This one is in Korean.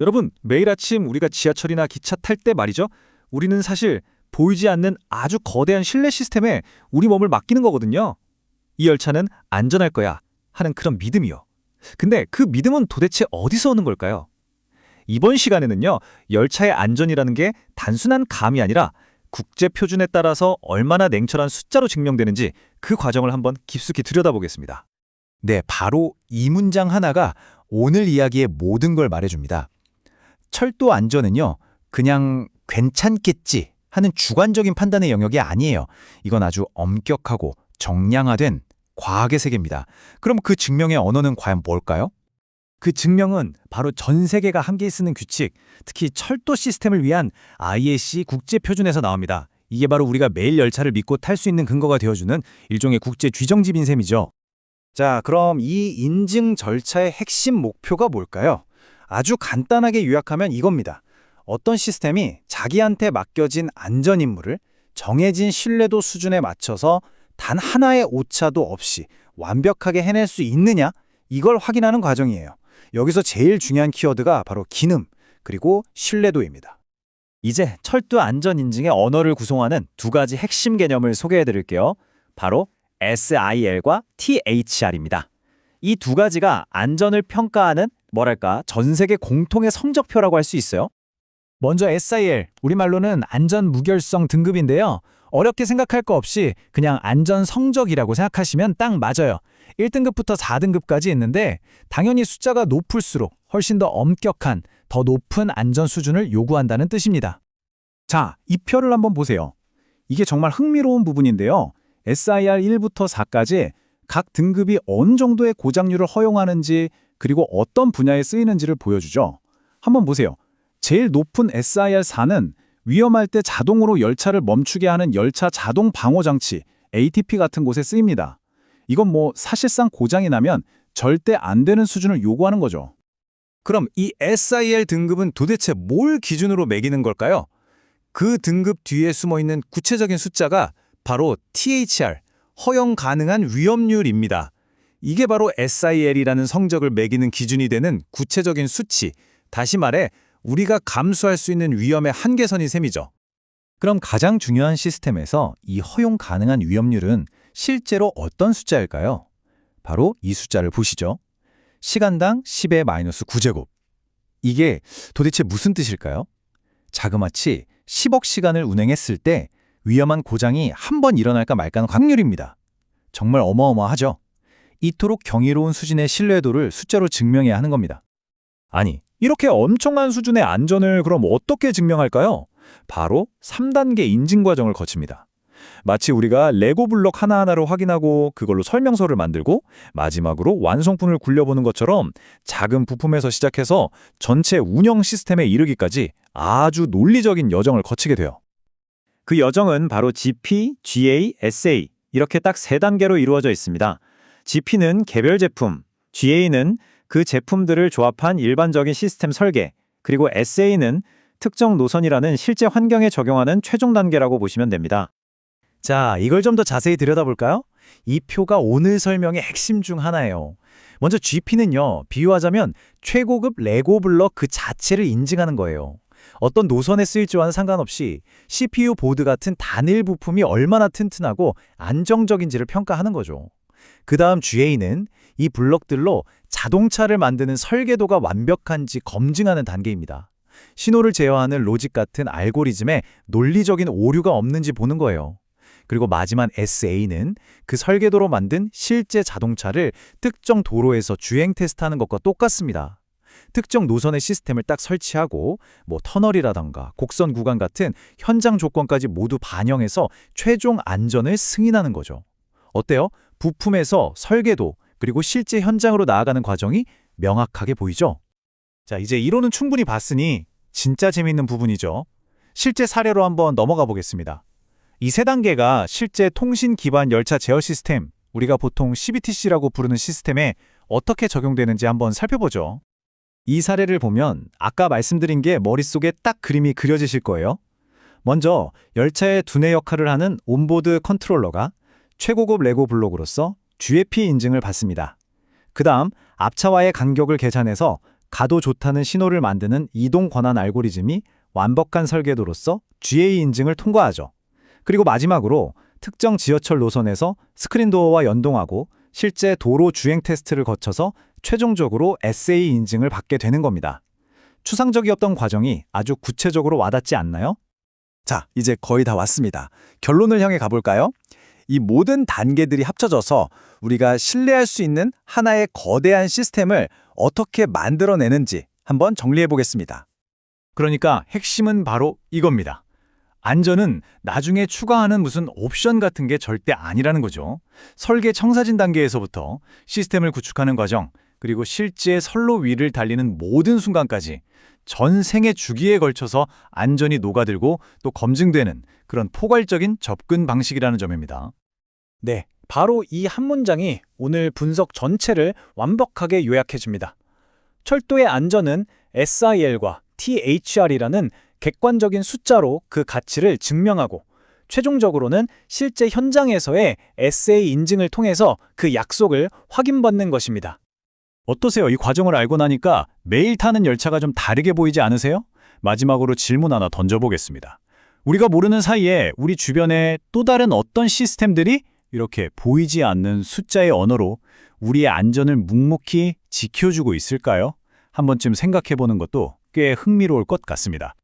여러분, 매일 아침 우리가 지하철이나 기차 탈 때 말이죠. 우리는 사실 보이지 않는 아주 거대한 신뢰 시스템에 우리 몸을 맡기는 거거든요. 이 열차는 안전할 거야 하는 그런 믿음이요. 근데 그 믿음은 도대체 어디서 오는 걸까요? 이번 시간에는요, 열차의 안전이라는 게 단순한 감이 아니라 국제 표준에 따라서 얼마나 냉철한 숫자로 증명되는지 그 과정을 한번 깊숙이 들여다보겠습니다. 네, 바로 이 문장 하나가 오늘 이야기의 모든 걸 말해줍니다. 철도 안전은요, 그냥 괜찮겠지 하는 주관적인 판단의 영역이 아니에요. 이건 아주 엄격하고 정량화된 과학의 세계입니다. 그럼 그 증명의 언어는 과연 뭘까요? 그 증명은 바로 전 세계가 함께 쓰는 규칙, 특히 철도 시스템을 위한 IAC 국제 표준에서 나옵니다. 이게 바로 우리가 매일 열차를 믿고 탈 수 있는 근거가 되어주는 일종의 국제 규정집인 셈이죠. 자, 그럼 이 인증 절차의 핵심 목표가 뭘까요? 아주 간단하게 요약하면 이겁니다. 어떤 시스템이 자기한테 맡겨진 안전 임무를 정해진 신뢰도 수준에 맞춰서 단 하나의 오차도 없이 완벽하게 해낼 수 있느냐? 이걸 확인하는 과정이에요. 여기서 제일 중요한 키워드가 바로 기능, 그리고 신뢰도입니다. 이제 철도 안전 인증의 언어를 구성하는 두 가지 핵심 개념을 소개해 드릴게요. 바로 SIL과 THR입니다. 이 두 가지가 안전을 평가하는 뭐랄까 전 세계 공통의 성적표라고 할 수 있어요. 먼저 SIL, 우리말로는 안전 무결성 등급인데요. 어렵게 생각할 거 없이 그냥 안전 성적이라고 생각하시면 딱 맞아요. 1등급부터 4등급까지 있는데 당연히 숫자가 높을수록 훨씬 더 엄격한, 더 높은 안전 수준을 요구한다는 뜻입니다. 자, 이 표를 한번 보세요. 이게 정말 흥미로운 부분인데요. SIR 1부터 4까지 각 등급이 어느 정도의 고장률을 허용하는지 그리고 어떤 분야에 쓰이는지를 보여주죠. 한번 보세요. 제일 높은 SIR 4는 위험할 때 자동으로 열차를 멈추게 하는 열차 자동 방호 장치 ATP 같은 곳에 쓰입니다. 이건 뭐 사실상 고장이 나면 절대 안 되는 수준을 요구하는 거죠. 그럼 이 SIL 등급은 도대체 뭘 기준으로 매기는 걸까요? 그 등급 뒤에 숨어 있는 구체적인 숫자가 바로 THR, 허용 가능한 위험률입니다. 이게 바로 SIL이라는 성적을 매기는 기준이 되는 구체적인 수치, 다시 말해 우리가 감수할 수 있는 위험의 한계선이 셈이죠. 그럼 가장 중요한 시스템에서 이 허용 가능한 위험률은 실제로 어떤 숫자일까요? 바로 이 숫자를 보시죠. 시간당 10의 마이너스 9제곱. 이게 도대체 무슨 뜻일까요? 자그마치 10억 시간을 운행했을 때 위험한 고장이 한 번 일어날까 말까는 확률입니다. 정말 어마어마하죠? 이토록 경이로운 수준의 신뢰도를 숫자로 증명해야 하는 겁니다. 아니, 이렇게 엄청난 수준의 안전을 그럼 어떻게 증명할까요? 바로 3단계 인증 과정을 거칩니다. 마치 우리가 레고 블록 하나하나를 확인하고 그걸로 설명서를 만들고 마지막으로 완성품을 굴려보는 것처럼 작은 부품에서 시작해서 전체 운영 시스템에 이르기까지 아주 논리적인 여정을 거치게 돼요. 그 여정은 바로 GP, GA, SA 이렇게 딱 세 단계로 이루어져 있습니다. GP는 개별 제품, GA는 그 제품들을 조합한 일반적인 시스템 설계, 그리고 SA는 특정 노선이라는 실제 환경에 적용하는 최종 단계라고 보시면 됩니다. 자, 이걸 좀 더 자세히 들여다볼까요? 이 표가 오늘 설명의 핵심 중 하나예요. 먼저 GP는요, 비유하자면 최고급 레고 블럭 그 자체를 인증하는 거예요. 어떤 노선에 쓰일지와는 상관없이 CPU 보드 같은 단일 부품이 얼마나 튼튼하고 안정적인지를 평가하는 거죠. 그 다음 GA는 이 블럭들로 자동차를 만드는 설계도가 완벽한지 검증하는 단계입니다. 신호를 제어하는 로직 같은 알고리즘에 논리적인 오류가 없는지 보는 거예요. 그리고 마지막 SA는 그 설계도로 만든 실제 자동차를 특정 도로에서 주행 테스트하는 것과 똑같습니다. 특정 노선의 시스템을 딱 설치하고 뭐 터널이라던가 곡선 구간 같은 현장 조건까지 모두 반영해서 최종 안전을 승인하는 거죠. 어때요? 부품에서 설계도 그리고 실제 현장으로 나아가는 과정이 명확하게 보이죠? 자, 이제 이론은 충분히 봤으니 진짜 재미있는 부분이죠. 실제 사례로 한번 넘어가 보겠습니다. 이 세 단계가 실제 통신 기반 열차 제어 시스템, 우리가 보통 CBTC라고 부르는 시스템에 어떻게 적용되는지 한번 살펴보죠. 이 사례를 보면 아까 말씀드린 게 머릿속에 딱 그림이 그려지실 거예요. 먼저 열차의 두뇌 역할을 하는 온보드 컨트롤러가 최고급 레고 블록으로서 GFP 인증을 받습니다. 그 다음 앞차와의 간격을 계산해서 가도 좋다는 신호를 만드는 이동 권한 알고리즘이 완벽한 설계도로서 GA 인증을 통과하죠. 그리고 마지막으로 특정 지하철 노선에서 스크린 도어와 연동하고 실제 도로 주행 테스트를 거쳐서 최종적으로 SA 인증을 받게 되는 겁니다. 추상적이었던 과정이 아주 구체적으로 와닿지 않나요? 자, 이제 거의 다 왔습니다. 결론을 향해 가볼까요? 이 모든 단계들이 합쳐져서 우리가 신뢰할 수 있는 하나의 거대한 시스템을 어떻게 만들어내는지 한번 정리해 보겠습니다. 그러니까 핵심은 바로 이겁니다. 안전은 나중에 추가하는 무슨 옵션 같은 게 절대 아니라는 거죠. 설계 청사진 단계에서부터 시스템을 구축하는 과정, 그리고 실제 선로 위를 달리는 모든 순간까지 전 생애 주기에 걸쳐서 안전이 녹아들고 또 검증되는 그런 포괄적인 접근 방식이라는 점입니다. 네, 바로 이 한 문장이 오늘 분석 전체를 완벽하게 요약해 줍니다. 철도의 안전은 SIL과 THR이라는 객관적인 숫자로 그 가치를 증명하고 최종적으로는 실제 현장에서의 SA 인증을 통해서 그 약속을 확인받는 것입니다. 어떠세요? 이 과정을 알고 나니까 매일 타는 열차가 좀 다르게 보이지 않으세요? 마지막으로 질문 하나 던져보겠습니다. 우리가 모르는 사이에 우리 주변에 또 다른 어떤 시스템들이 이렇게 보이지 않는 숫자의 언어로 우리의 안전을 묵묵히 지켜주고 있을까요? 한 번쯤 생각해 보는 것도 꽤 흥미로울 것 같습니다.